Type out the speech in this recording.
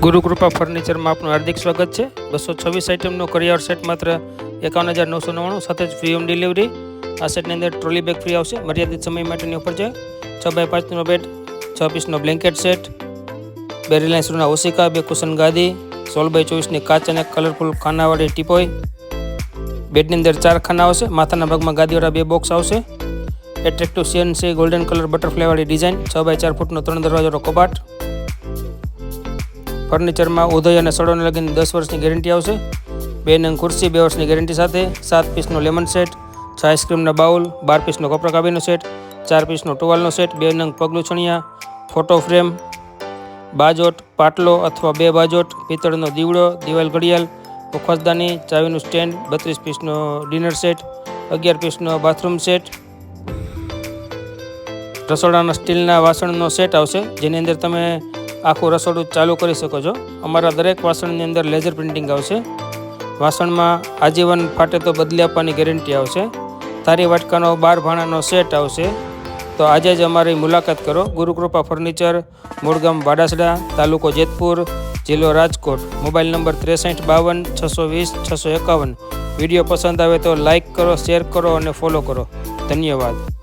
ગુરુકૃપા ફર્નિચરમાં આપનું હાર્દિક સ્વાગત છે. બસો છવ્વીસ આઇટમનો કરિયાવર સેટ માત્ર એકાવન હજાર નવસો નવ્વાણું સાથે જ ફ્રી હોમ ડિલિવરી આ સેટની અંદર ટ્રોલી બેગ ફ્રી આવશે. મર્યાદિત સમય માટેની ઓફર છે. છ બાય પાંચનો બેડ છ પીસનો બ્લેન્કેટ સેટ બે રિલાયન્સ રૂના ઓશિકા, બે કુશન ગાદી, સોળ બાય ચોવીસની કાચ અને કલરફુલ ખાનાવાળી ટીપોય. બેડની અંદર ચાર ખાના આવશે. માથાના ભાગમાં ગાદીવાળા બે બોક્સ આવશે. એટ્રેક્ટિવ સીએનસી ગોલ્ડન કલર બટરફ્લાયવાળી ડિઝાઇન છ બાય ચાર ફૂટનો ત્રણ દરવાજાનો કબાટ. ફર્નિચરમાં ઉદય અને સડોને લગીને દસ વર્ષની ગેરંટી આવશે. બે નંગ ખુરશી, બે વર્ષની ગેરંટી સાથે. સાત પીસનો લેમન સેટ છ આઈસ્ક્રીમના બાઉલ, બાર પીસનો કપડા કાબીનો સેટ ચાર પીસનો ટુવાલનો સેટ બે નંગ પગલું ફોટો ફ્રેમ, બાજોટ, પાટલો અથવા બે બાજોટ, પિત્તળનો દીવડો, દિવાલ ઘડિયાળ, મુખવાસદાની ચાવીનું સ્ટેન્ડ, બત્રીસ પીસનો ડિનર સેટ અગિયાર પીસનો બાથરૂમ સેટ રસોડાના સ્ટીલના વાસણનો સેટ આવશે. જેની અંદર તમે આખું રસોડું ચાલુ કરી શકો છો. અમારા દરેક વાસણની અંદર લેઝર પ્રિન્ટિંગ આવશે. વાસણમાં આજીવન ફાટે તો બદલી આપવાની ગેરંટી આવશે. તારી વાટકાનો, બાર ભાણાનો સેટ આવશે. તો આજે જ અમારી મુલાકાત કરો. ગુરુકૃપા ફર્નિચર, મૂળગામ વાડાસડા, તાલુકો જેતપુર, જિલ્લો રાજકોટ. મોબાઈલ નંબર ત્રેસઠ, બાવન, છસો વીસ, છસો એકાવન. વીડિયો પસંદ આવે તો લાઇક કરો શેર કરો અને ફોલો કરો. ધન્યવાદ.